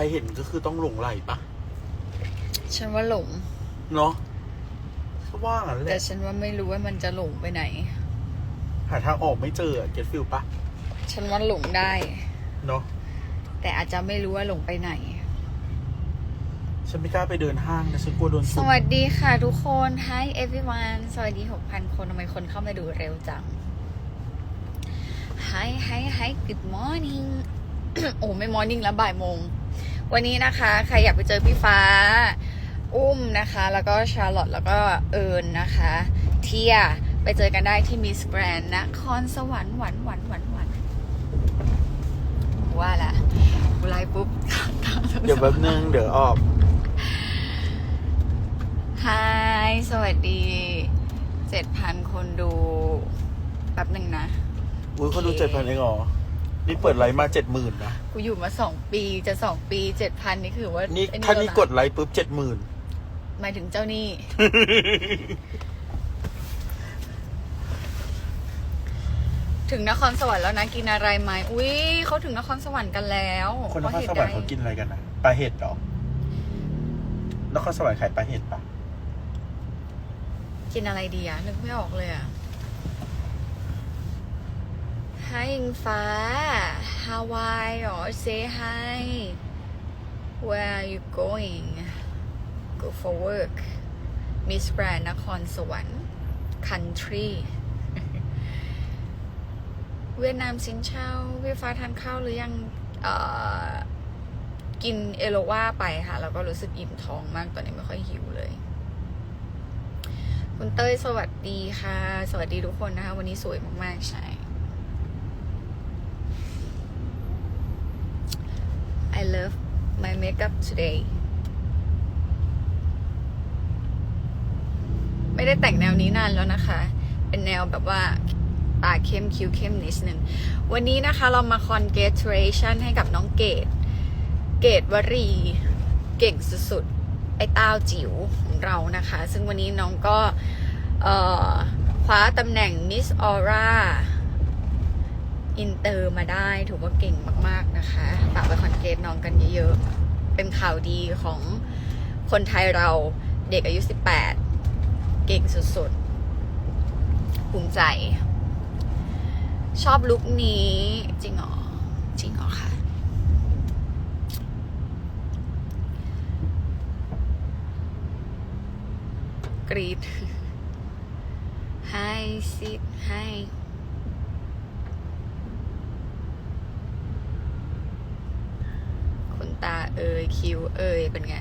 รเห็นก็คือต้องหลงไหลปะฉันว่าหลงเนาะก็ว่างั้นแหแต่ละฉันว่าไม่รู้ว่ามันจะหลงไปไหน หาทางออกไม่เจอเก็ตฟิลปะฉันว่าหลงได้ เนาะแต่อาจจะไม่รู้ว่าหลงไปไหน ฉันไม่กล้าไปเดินห้างนะฉันกลัวโดนสสุ่มวัสดีค่ะทุกคน Hi everyone สวัสดี 6,000 คนทำไมคนเข้ามาดูเร็วจัง Hi Hi Hi Good morning โอ้ไม่ morning แล้วบ่ายโมง วันนี้นะคะใครอยากไปเจอพี่ฟ้า อุ้มนะคะ แล้วก็ชาร์ลอตแล้วก็เอิญนะคะ เทียไปเจอกันได้ที่มิสแกรนนครสวรรค์หวันหวันหวันหวันว่าละกูไลฟ์ปุ๊บเดี๋ยวแป๊บนึงเดี๋ยวออกฮายสวัสดีเจ็ดพันคนดูแป๊บหนึ่งนะอุ้ยคนดูโอเคเจ็ดพันเองเหรอ นี่เปิดไลฟ์มาเจ็ดหมื่นนะ กูอยู่มาสองปีจะสองปีเจ็ดพันนี่คือว่านี่ไอ้ถ้านี่แล้วะกดไลฟ์ปุ๊บเจ็ดหมื่นหมายถึงเจ้าหนี้ถึงนครสวรรค์แล้วนะกินอะไรไหมอุ้ยเขาถึงนครสวรรค์กันแล้วคนนครพาะหสตุวรรค์ใดเขากินอะไรกันนะปลาเห็ดเหรอนครสวรรค์ขายปลาเห็ดปะกินอะไรดีอะนึกไม่ออกเลยอะ ฮายอิงฟ้า Hawaii หรอ say hi where are you going go for work Miss Grand นครสวรรค์ country เวียดนามสินเช่าพี่ฟ้าทานข้าวหรือยังกินเอโลวาไปค่ะ แล้วก็รู้สึกอิ่มท้องมากตอนนี้ไม่ค่อยหิวเลย คุณเต้ยสวัสดีค่ะ สวัสดีทุกคนนะคะ วันนี้สวยมาก ๆ ใช่ I love my makeup today ไม่ได้แต่งแนวนี้นานแล้วนะคะ เป็นแนวแบบว่าตาเข้มคิ้วเข้มนิดนึง วันนี้นะคะเรามา congratulation ให้กับน้องเกด เกดวรี เก่งสุดๆ ไอ้ต้าจิ๋วของเรานะคะ ซึ่งวันนี้น้องก็คว้าตำแหน่ง Miss Aura อินเตอร์มาได้ถือว่าเก่งมาก ๆ นะคะฝาก เกตน้องกันเยอะๆ เป็นข่าวดีของคนไทยเราเด็กอายุ 18 เก่งสุดๆ ภูมิใจ ชอบลุคนี้ จริงหรอ จริงหรอคะกรีดให้ซิดให้ ขน ตาเอ่ยคิ้วเอ่ยเป็นไง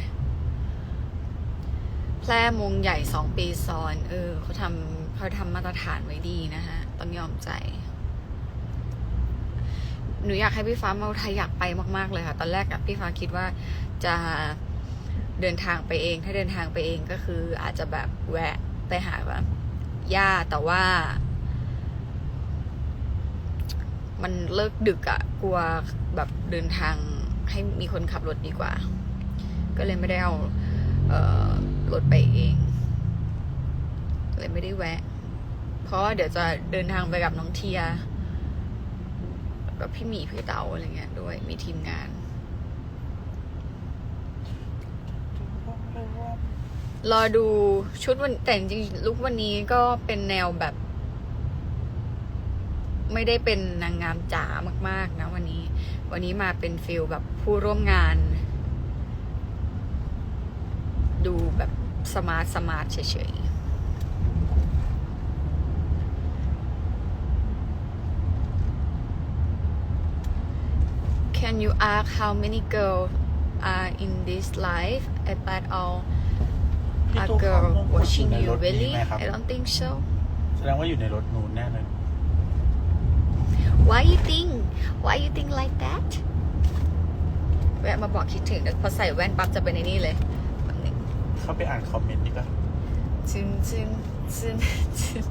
แพร่มงใหญ่สองปีซ้อน เออเขาทำเขาทำมาตรฐานไว้ดีนะคะต้องยอมใจ หนูอยากให้พี่ฟ้ามาอุทัยอยากไปมาก ๆ เลยค่ะ ตอนแรกอะพี่ฟ้าคิดว่าจะเดินทางไปเอง ถ้าเดินทางไปเองก็คืออาจจะแบบแวะไปหาแบบย่าแต่ว่า มันเลิกดึกอะกลัวแบบเดินทาง ให้มีคนขับรถดีกว่า ก็เลยไม่ได้เอาเออรถไปเอง เลยไม่ได้แวะ เพราะว่าเดี๋ยวจะเดินทางไปกับน้องเทียกับพี่หมีพี่เต๋าอะไรเงี้ยด้วย มีทีมงาน รอดูชุดวันแต่จริงลุกวันนี้ก็เป็นแนวแบบ ไม่ได้เป็นนางงามจ๋ามาก ๆ นะวันนี้ วันนี้มาเป็นฟิลแบบผู้ร่วมงาน ดูแบบสมาร์ทสมาร์ทเฉยๆ Can you ask how many girls are in this life? I bet all พี่ a ตุ๊ก girl เขาคง watching อยู่ใน you รถนี้ really ไหมครับ I don't think so แสดงว่าอยู่ในรถนู้นแน่เลย Why you think Why you think like that แวะมาบอกคิดถึงเดี๋ยวพอใส่แว่นปั๊บจะเป็นในนี่เลยแบบหนึงเข้าไปอ่านคอมเมนต์ดีกว่าจึงจึงจึงจึง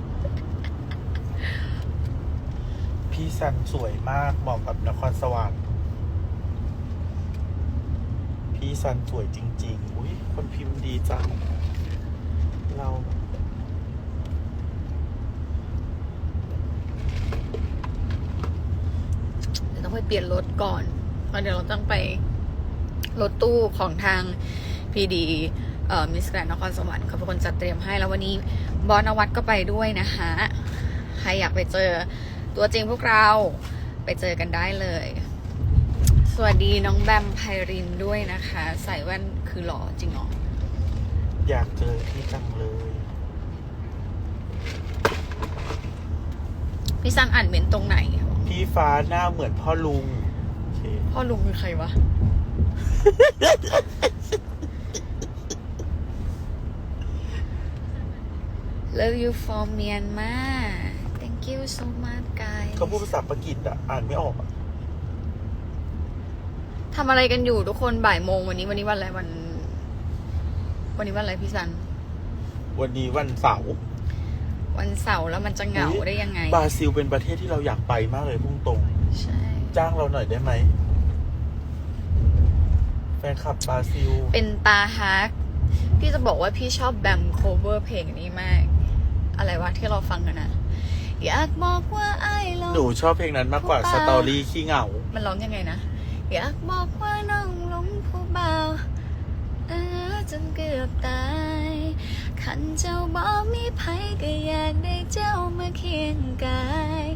พี่ซันสวยมากเหมาะกับนครสวรรค์พี่ซันสวยจริง ๆ อุ้ยคนพิมพ์ดีจัง เรา เดี๋ยวต้องไปเปลี่ยนรถก่อนเพราะเดี๋ยวเราต้องไปรถตู้ของทางพีดีเอ่อมิสแกรนนครสวรรค์เขาเป็นคนจัดเตรียมให้ แล้ววันนี้บอสนวัตก็ไปด้วยนะคะใครอยากไปเจอตัวจริงพวกเราไปเจอกันได้เลย สวัสดีน้องแบมไพรินด้วยนะคะ ใส่แว่นคือหล่อจริงเหรออยากเจอที่จังเลยพี่ซันอ่านเมนต์ตรงไหน พี่ฟ้าหน้าเหมือนพ่อลุงโอเคพ่อลุงคือใครวะ Love you from Myanmar Thank you so much guys เขาพูดภาษาปากีสอะ อ่านไม่ออกอะทำอะไรกันอยู่ทุกคนบ่ายโมงวันนี้วันนี้วันอะไรวัน วันนี้วันอะไรพี่ซัน วันนี้วันเสาร์ วันเสาร์แล้วมันจะเหงาได้ยังไง บราซิลเป็นประเทศที่เราอยากไปมากเลยพุ่งตรงใช่จ้างเราหน่อยได้ไหมแฟนคลับบราซิล เป็นตาฮักพี่จะบอกว่าพี่ชอบแบมโคเวอร์เพลงนี้มาก อะไรวะที่เราฟังกันนะอยากบอกว่าไอ้ลงหนูชอบเพลงนั้นมากกว่าผู้สป่าตอรี่ขี้เหงา มันร้องยังไงนะ อยากบอกว่าน้องหลงผู้เบาเออจนเกือบตาย ขันเจ้าบ่มีภัยก็อยากได้เจ้ามาเคียงกาย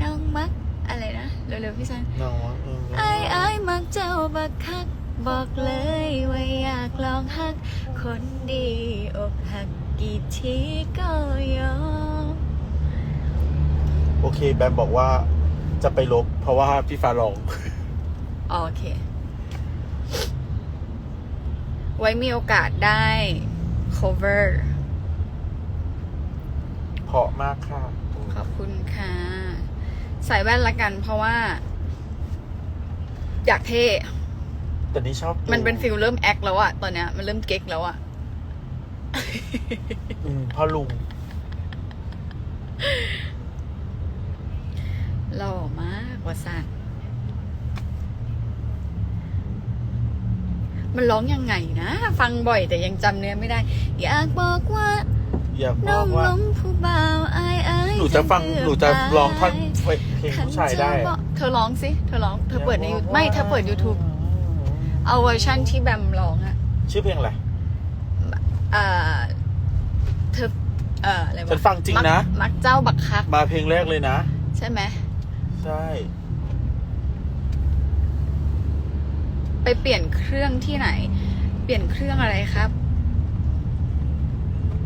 น้องมักอะไรนะเร็วๆพี่ซันน้องเออไอ้ไอ้ายมักเจ้าบักคัก บอกเลยว่าอยากลองฮัก คนดีอกหักกี่ทีก็ยอมโอเค แบมบอกว่าจะไปลบ เพราะว่าพี่ฟ้าร้อง โอเค ไว้มีโอกาสได้ cover เพราะมากค่ะ ขอบคุณค่ะ ใส่แว่นละกันเพราะว่า อยากเท่ แต่นี่ชอบดูมันเป็นฟิลเริ่มแอคแล้วอะตอนเนี้ยมันเริ่มเก๊กแล้วอะอืมพ่อลุง หล่อมากว่าสัน มันร้องยังไงนะ ฟังบ่อยแต่ยังจำเนื้อไม่ได้ อยากบอกว่าอยากบน้ออกงหลว่างผู้บ่าวอายอายหนูจะฟังเกือบหนูจะตายร้องท่อนเพลงผู้ชายได้ขันเจ้อะบอกเธอร้องสิเธอร้องเธอเปิดใน YouTube ไม่เธอเปิด YouTube เอาเวอร์ชั่นที่แบมร้องอะชื่อเพลงอะไร เอ่อเธอเอ่ออะไรวะฉันฟังจริงนะ มักมักเจ้าบักคัก มาเพลงแรกเลยนะ ใช่ไหม ใช่ ไปเปลี่ยนเครื่องที่ไหน เปลี่ยนเครื่องอะไรครับ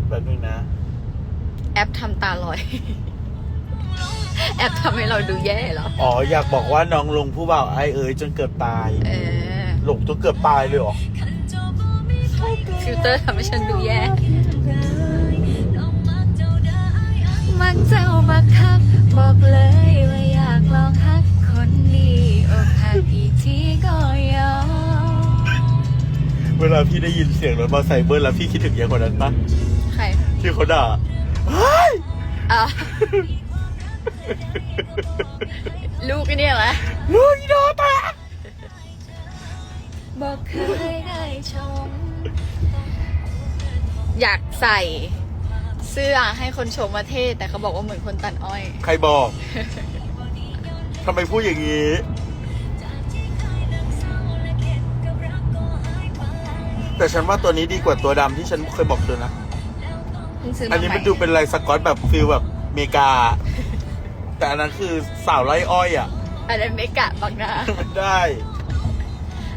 แบบนึงนะ แอปทำตาลอย แอปทำให้เราดูแย่เหรอ อ๋ออยากบอกว่าน้องลงผู้บ่าวไอเอ๋ยจนเกือบตาย เออ หลงจนเกือบตายเลยเหรอ ฟิลเตอร์ทำให้ฉันดูแย่ มักเจ้าบักคักบอกเลยว่าอยากลองฮักคนดี อกหักอีกทีก็ยอมเวลาพี่ได้ยินเสียงรถมอเตอร์ไซค์เบิ้ลแล้วพี่คิดถึงยังคนนั้นปะใครที่เขาด่าเฮ้ยอะลูกไอ้เนี่ยเหรอลูกอีโดตาบอกเคยได้ชม อยากใส่ เสื้อให้คนชมว่าเท่แต่เขาบอกว่าเหมือนคนตัดอ้อย ใครบอก ทำไมพูดอย่างนี้ แต่ฉันว่าตัวนี้ดีกว่าตัวดำที่ฉันเคยบอกเธอนะเพิ่งซื้ออัมานนี้ใหมัม่นดูเป็นลายสกอตแบบฟิลแบบอเมริกา แต่อันนั้นคือสาวไร่อ้อยอะ อันนั้นเมกะบังนามันได้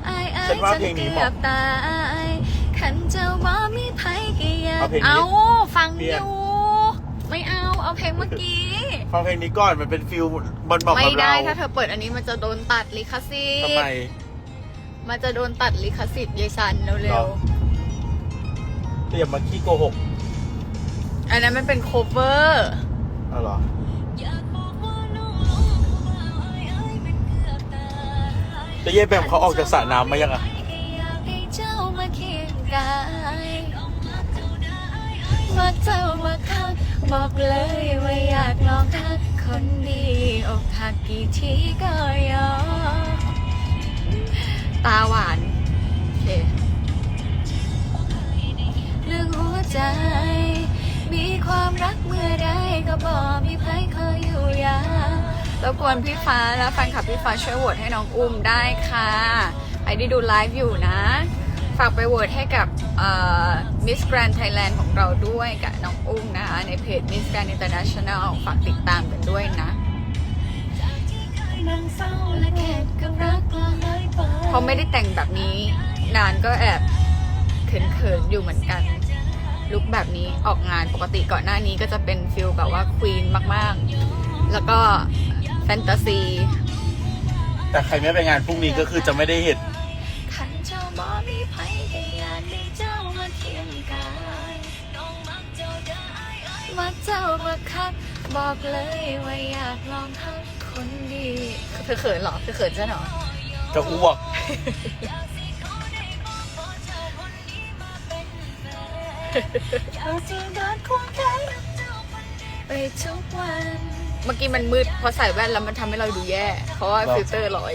อายอายฉันว่าเพลงนี้เหมาะจกือบตายขันเจ้าว่ามีไผกี่ยาเอาเพลงนี้เอาฟังเปลี่อยน ยู่ไม่เอาเอาเพลงเมื่อกี้ ฟังเพลงนี้ก่อนมันเป็นฟิลบอลบอกไม่กับได้เราถ้าเธอเปิดอันนี้มันจะโดนตัดลิขสิททำธิ์ไม มันจะโดนตัดลิขสิทธิ์ยายซันหรเร็วอเตรียมมาขี้โกหกๆ อันนั้นมันเป็นโคเวอร์อ๋อเหรอแต่เย่แบมเขาออกจากสระน้ำมายังอะมาเจ้ามาคักบอกเลยว่าอยากลองทักคนดีอกหักกี่ทีก็ยอม ตาหวานโอเคเรื่องหัวใจ มีความรักเมื่อใดก็บอกมีใครคอยอยู่ยามรบกวนพี่ฟ้าและแฟนคลับพี่ฟ้าช่วยโหวตให้น้องอุ้มได้ค่ะใครรที่ดูไลฟ์อยู่นะ ฝากไปโหวตให้กับมิสแกรน n d ไทยแลนด์ของเราด้วยกับน้องอุ้มนะคะ ในเพจ Miss Grand International ฝากติดตามกันด้วยนะ เพราะไม่ได้แต่งแบบนี้ นานก็แอบเขินๆอยู่เหมือนกัน ลุคแบบนี้ออกงานปกติก่อนหน้านี้ก็จะเป็นฟิลแบบว่าควีนมากๆ แล้วก็แฟนตาซี แต่ใครไม่ไปงานพรุ่งนี้ก็คือจะไม่ได้เห็นขันเจ้าบ่มีไผก็อยากได้เจ้ามาเคียงกายมาเจ้ามาคักบอกเลยว่าอยากลองทัก คนดีเธอเขินเหรอเธอเขินใช่เหรอจะอ้วกไปทุกวัน เมื่อกี้มันมืดพอใส่แว่นแล้วมันทำให้เราดูแย่ เพราะว่าหรอฟิลเตอร์ลอย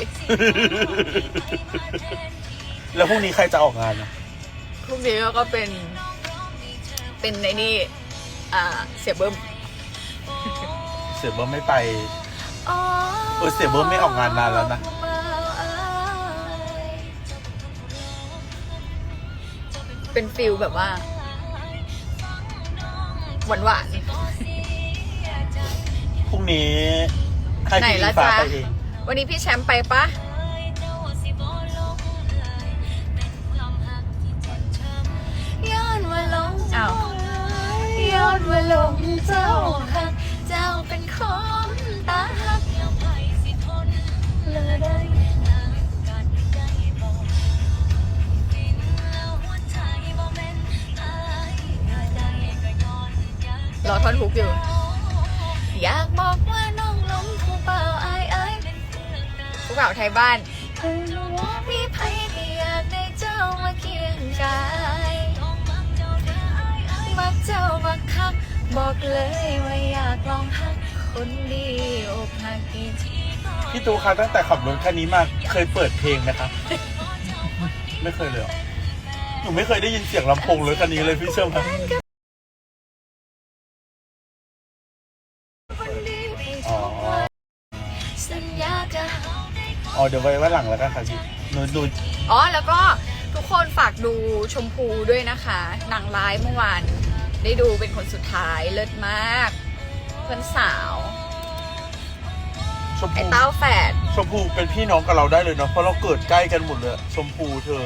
แล้วพรุ่งนี้ใครจะออกงานอะพวกนี้ก็เป็น เป็นในนี่ อ่า เสียเบิ้ม เสียเบิ้มไม่ไปอ๋อ เออเสียเบิ้มไม่ออกงานนานแล้วนะ เป็นฟิลแบบว่า หวานหวานพรุ่งนี้ให้ไหนพี่ละฟ้าจ๊ะไปเองๆวันนี้พี่แชมป์ไปปะย้อนว่าลงอ้าวย้อนว่าลงเจ้าหักเจ้าเป็นคน ตาหักเลยได้รอท่อนฮุกอยู่ อยากบอกว่าน้องหลงผู้เป่าอายอายผู้เป่าไทยบ้านมีไผที่อยากได้เจ้ามาเคียงกายมักเจ้ามักคัก บอกเลยว่าอยากลองหัก คนดีอกหักกี่ทีพี่ตูคะตั้งแต่ขับรถคันนี้มาเคยเปิดเพลงไหมคะไม่เคยเลยเหรอหนูไม่เคยได้ยินเสียงลำโพงรถคันนี้เลยพี่เชื่อไหมคนดีให้อ๋ทุอกวันสัญญาจะอ๋อ เดี๋ยวไว้ว่าหลังแล้วกันค่ะพี่หนูหนูอ๋อแล้วก็ทุกคนฝากดูชมพูด้วยนะคะนางร้ายเมื่อวานได้ดูเป็นคนสุดท้ายเลิศมาก เพื่อนสาว ชมไอ้พูเต้าแฝดชมพูเป็นพี่น้องกับเราได้เลยเนาะเพราะเราเกิดใกล้กันหมดเลยอะชมพูเธอ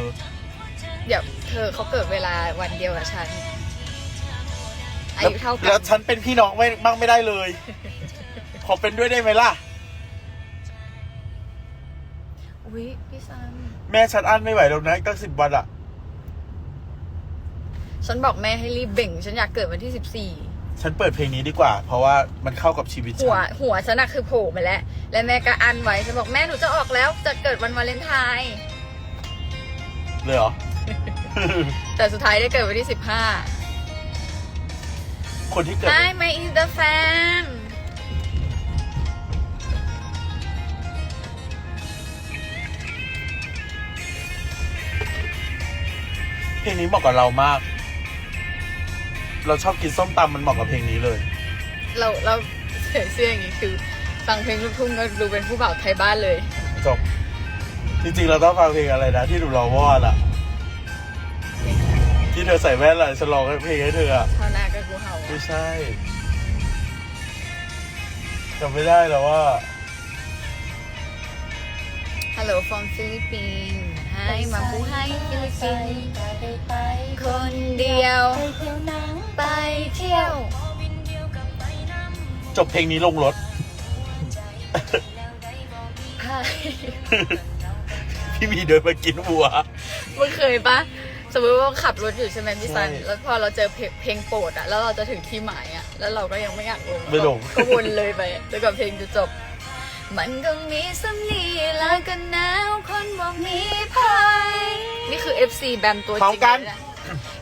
เดี๋ยวเธอเขาเกิดเวลาวันเดียวกับฉันอายุเท่ากัแล้วนฉันเป็นพี่น้องไม่บ้างไม่ได้เลย ขอเป็นด้วยได้ไหมล่ะ อุ้ยพี่ซันแม่ฉันอั้นไม่ไหวแล้วนะตั้งสิบวันอะฉันบอกแม่ให้รีบเบ่ง ฉันอยากเกิดวันที่สิบสี่ ฉันเปิดเพลงนี้ดีกว่า เพราะว่ามันเข้ากับชีวิตฉัหัวน หัวฉันน่ะคือโผล่มาแล้ว และแม่ก็อันไว้ฉันบอกแม่หนูจะออกแล้วจะเกิดวันวาเลนไทน์เลยเหรอ แต่สุดท้ายได้เกิดวันที่สิบห้า คนที่เกิด Hi my is the fan เพลงนี้เหมาะกับเรามาก เราชอบกินส้มตำมันเหมาะกับเพลงนี้เลย เราเราใส่เสื้ออย่างนี้คือ ฟังเพลงลูกทุ่งก็ดูเป็นผู้บ่าวไทยบ้านเลย จบ จริงๆ เราต้องฟังเพลงอะไรนะ ที่หนูร้องวอดอะที่เธอใส่แว่นอะฉันร้องเพลงให้เธออะเท่าหน้าก็กูเห่าไม่ใช่จำไม่ได้แล้วว่า ฮัลโหล from ฟิลิปปินส์ให้มาผู้ให้ฟิลิปปินส์คนเดียว ไปเที่ยว จบเพลงนี้ลงรถใช่พี่มีเดินมากินวัว มึงเคยปะสมมติว่าขับรถอยู่ใช่ไหมพี่ซัน ใช่แล้วพอเราเจอเพลงเพลงโปรดอะแล้วเราจะถึงที่หมายอะแล้วเราก็ยังไม่อยากลงไม่ลง ก็วนเลยไปจนกว่าเพลงจะจบ มันก็มีสำนีและกันหนาวคนบอกมีภัยนี่คือ FC แบมตัวจพร้อริมงกัน เลยะ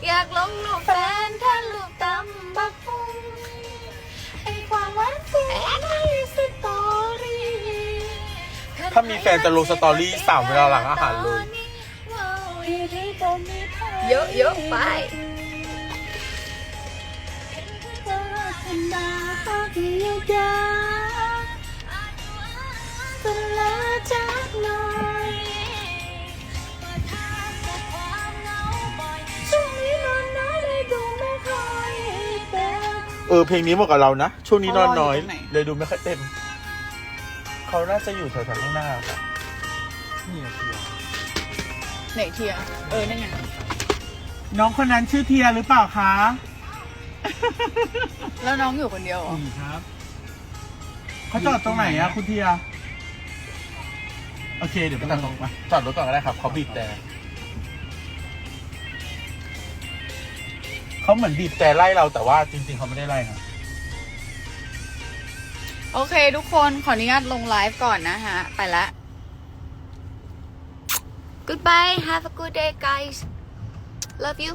อยากลงรูปแฟนท่านรูปตำบักหุ่งให้ความหวานเสียในสตอรี่ถ้ามีแฟนจะลงสตอรี่สามเวลาหลังอาหารเลย เยอะเยอะๆไป เเออเพลงนี้เหมาะกับเรานะ ช่วงนี้นอนน้อย เขารออยู่ตรงไหน เลยดูไม่ค่อยเต็ม เขาน่าจะอยู่แถวๆข้างหน้าค่ะนี่อะเทียไหนเทียเออ นั่นไง น้องคนนั้นชื่อเทียหรือเปล่าคะแล้วน้องอยู่คนเดียวเหรอนี่ครับเขาจอดตรงไหนอะคุณเทีย โอเค เดี๋ยวไปตัดตรงมาจอดรถก่อนก็ได้ครับเขาบีบแต่ เขาเหมือนบีบแต่ไล่เราแต่ว่าจริง ๆเขาไม่ได้ไล่ครับโอเค ทุกคนขออนุญาตลงไลฟ์ก่อนนะฮะ ไปละ Goodbye have a good day guys love you